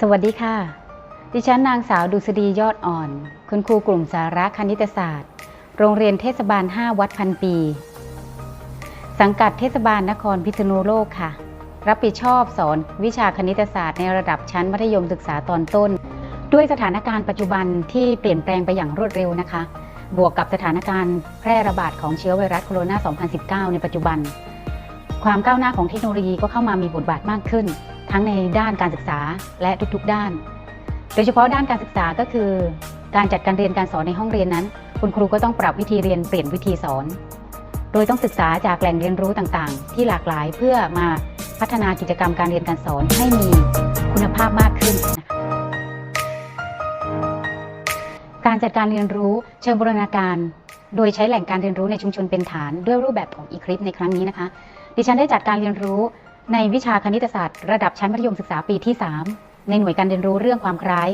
สวัสดีค่ะ ดิฉันนางสาวดุษฎียอดอ่อน คุณครูกลุ่มสาระคณิตศาสตร์ โรงเรียนเทศบาล 5 วัดพันปี สังกัดเทศบาลนครพิษณุโลกค่ะ รับผิดชอบสอนวิชาคณิตศาสตร์ในระดับชั้นมัธยมศึกษาตอนต้น ด้วยสถานการณ์ปัจจุบันที่เปลี่ยนแปลงไปอย่างรวดเร็วนะคะ บวกกับสถานการณ์แพร่ระบาดของเชื้อไวรัสโคโรนา 2019 ในปัจจุบัน ความก้าวหน้าของเทคโนโลยีก็เข้ามามีบทบาทมากขึ้น ทั้งในด้านการศึกษาและทุกๆด้าน โดยเฉพาะด้านการศึกษาก็คือ การจัดการเรียนการสอนในห้องเรียนนั้น คุณครูก็ต้องปรับวิธีเรียนเปลี่ยนวิธีสอน โดยต้องศึกษาจากแหล่งเรียนรู้ต่างๆ ที่หลากหลายเพื่อมาพัฒนากิจกรรมการเรียนการสอนให้มีคุณภาพมากขึ้นนะคะการจัดการเรียนรู้เชิงบูรณาการ โดยใช้แหล่งการเรียนรู้ในชุมชนเป็นฐาน ด้วยรูปแบบของ e-clip ในครั้งนี้นะคะ ดิฉันได้จัดการเรียนรู้ ในวิชาคณิตศาสตร์ระดับชั้นมัธยมศึกษาปีที่ 3 ในหน่วยการเรียนรู้เรื่องความคล้าย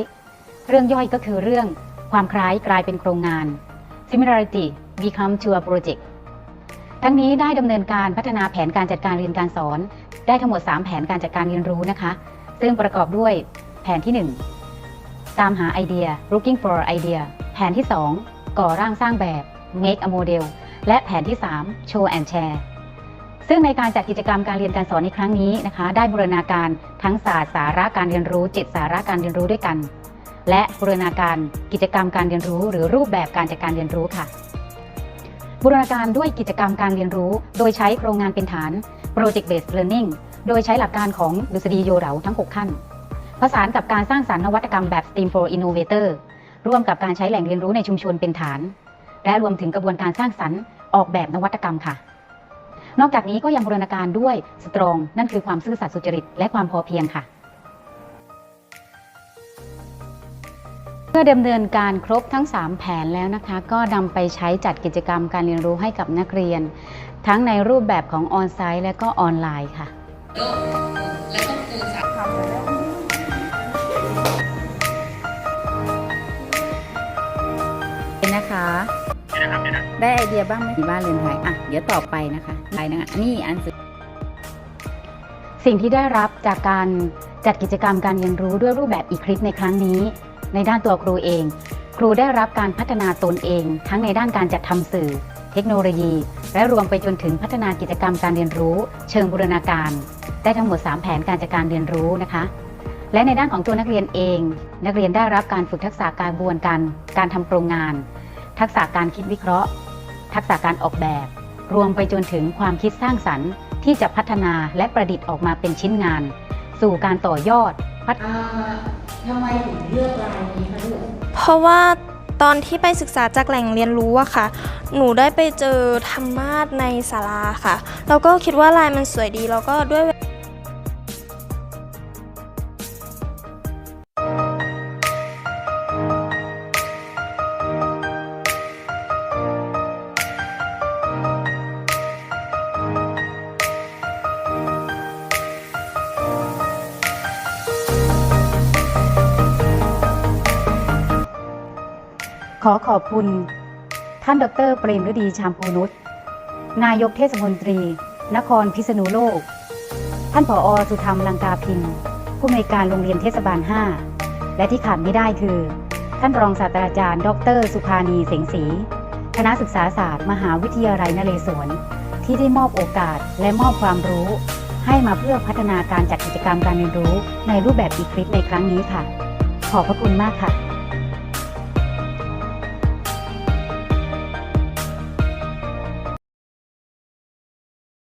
เรื่องย่อยก็คือเรื่องความคล้ายกลายเป็นโครงงาน similarity become to a project ทั้งนี้ได้ดำเนินการพัฒนาแผนการจัดการเรียนการสอน ได้ทั้งหมด 3 แผนการจัดการเรียนรู้นะคะ ซึ่งประกอบด้วยแผนที่ 1 ตามหาไอเดีย looking for idea แผนที่ 2 ก่อร่างสร้างแบบ make a model และแผนที่ 3 show and share ซึ่งในการจัดกิจกรรมการเรียนการสอนในครั้งนี้นะคะ ได้บูรณาการทั้งศาสตร์สาระการเรียนรู้7สาระการเรียนรู้ด้วยกัน และบูรณาการกิจกรรมการเรียนรู้ หรือรูปแบบการจัดการเรียนรู้ค่ะบูรณาการด้วยกิจกรรมการเรียนรู้ โดยใช้โครงงานเป็นฐาน Project Based Learning โดยใช้หลักการของดุษฎีโยเหราทั้ง 6 ขั้น ผสานกับการสร้างสรรค์นวัตกรรมแบบ STEAM for Innovator ร่วมกับการใช้แหล่งเรียนรู้ในชุมชนเป็นฐาน และรวมถึงกระบวนการสร้างสรรค์ออกแบบนวัตกรรมค่ะ นอกจากนี้ก็ยังบูรณาการด้วยสตรอง นั่นคือความซื่อสัตย์สุจริต และความพอเพียงค่ะ เมื่อดำเนินการครบทั้ง 3 แผนแล้วนะคะ ก็นำไปใช้จัดกิจกรรมการเรียนรู้ให้กับนักเรียน ทั้งในรูปแบบของออนไซต์และก็ออนไลน์ค่ะแล้วก็ครูสานะคะ ได้ไอเดียบ้างไหมที่บ้านเรือนไทยอะ เดี๋ยวต่อไปนะคะ ไปนะคะนี่อันสุดสิ่งที่ได้รับจากการจัดกิจกรรมการเรียนรู้ด้วยรูปแบบ e-clip ในครั้งนี้ ในด้านตัวครูเอง ครูได้รับการพัฒนาตนเอง ทั้งในด้านการจัดทำสื่อ เทคโนโลยี และรวมไปจนถึงพัฒนากิจกรรมการเรียนรู้ เชิงบูรณาการ ได้ทั้งหมด 3 แผนการจัดการเรียนรู้นะคะ และในด้านของตัวนักเรียนเอง นักเรียนได้รับการฝึกทักษะการบวนการการทำโครงงาน ทักษะการคิดวิเคราะห์ ทักษะการออกแบบ รวมไปจนถึงความคิดสร้างสรรค์ ที่จะพัฒนาและประดิษฐ์ออกมาเป็นชิ้นงาน สู่การต่อยอดพัฒอ่าทำไมถึงเลือกรายนี้คะลูกเพราะว่าตอนที่ไปศึกษาจากแหล่งเรียนรู้อะค่ะ หนูได้ไปเจอธรรมาสในศาลาค่ะ แล้วก็คิดว่าลายมันสวยดี แล้วก็ด้วย ขอขอบคุณ ท่านดรเปรมฤดีชามพูนุชนายกเทศมนตรี นครพิษณุโลก ท่านผออสุธรรมลังกาพินผู้อำนวยการโรงเรียนเทศบาล 5 และที่ขาดไม่ได้คือ ท่านรองศาสตราจารย์ ดร สุภานีเสงศรีคณะศึกษาศาสตร์ มหาวิทยาลัยนเรศวรที่ได้มอบโอกาสและมอบความรู้ ให้มาเพื่อพัฒนาการจัดกิจกรรมการเรียนรู้ในรูปแบบอีคลิปในครั้งนี้ค่ะ ขอบพระคุณมากค่ะ